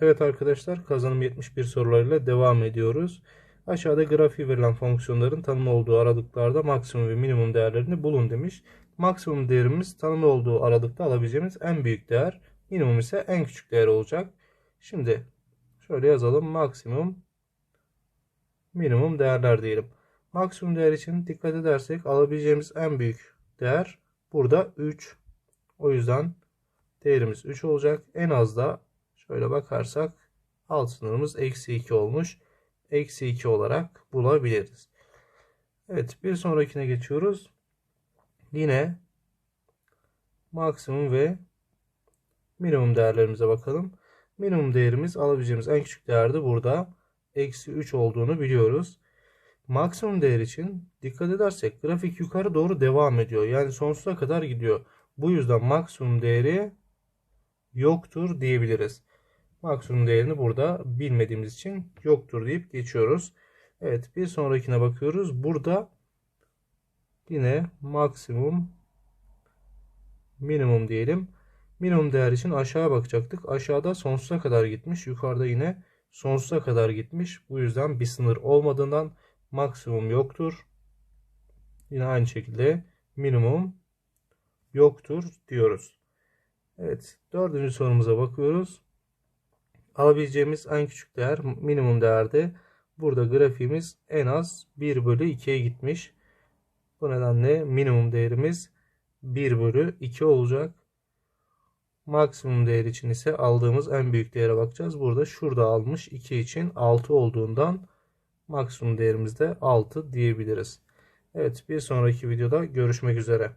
Evet arkadaşlar kazanım 71 sorularıyla devam ediyoruz. Aşağıda grafiği verilen fonksiyonların tanımlı olduğu aralıklarda maksimum ve minimum değerlerini bulun demiş. Maksimum değerimiz tanımlı olduğu aralıkta alabileceğimiz en büyük değer. Minimum ise en küçük değer olacak. Şimdi şöyle yazalım. Maksimum minimum değerler diyelim. Maksimum değer için dikkat edersek alabileceğimiz en büyük değer burada 3. O yüzden değerimiz 3 olacak. En az da şöyle bakarsak alt sınırımız eksi 2 olmuş. Eksi 2 olarak bulabiliriz. Evet bir sonrakine geçiyoruz. Yine maksimum ve minimum değerlerimize bakalım. Minimum değerimiz alabileceğimiz en küçük değerde burada eksi 3 olduğunu biliyoruz. Maksimum değer için dikkat edersek grafik yukarı doğru devam ediyor. Yani sonsuza kadar gidiyor. Bu yüzden maksimum değeri yoktur diyebiliriz. Maksimum değerini burada bilmediğimiz için yoktur deyip geçiyoruz. Evet bir sonrakine bakıyoruz. Burada yine maksimum minimum diyelim. Minimum değer için aşağı bakacaktık. Aşağıda sonsuza kadar gitmiş. Yukarıda yine sonsuza kadar gitmiş. Bu yüzden bir sınır olmadığından maksimum yoktur. Yine aynı şekilde minimum yoktur diyoruz. Evet dördüncü sorumuza bakıyoruz. Alabileceğimiz en küçük değer minimum değerde. Burada grafiğimiz en az 1 bölü 2'ye gitmiş. Bu nedenle minimum değerimiz 1 bölü 2 olacak. Maksimum değer için ise aldığımız en büyük değere bakacağız. Burada şurada almış 2 için 6 olduğundan maksimum değerimiz de 6 diyebiliriz. Evet bir sonraki videoda görüşmek üzere.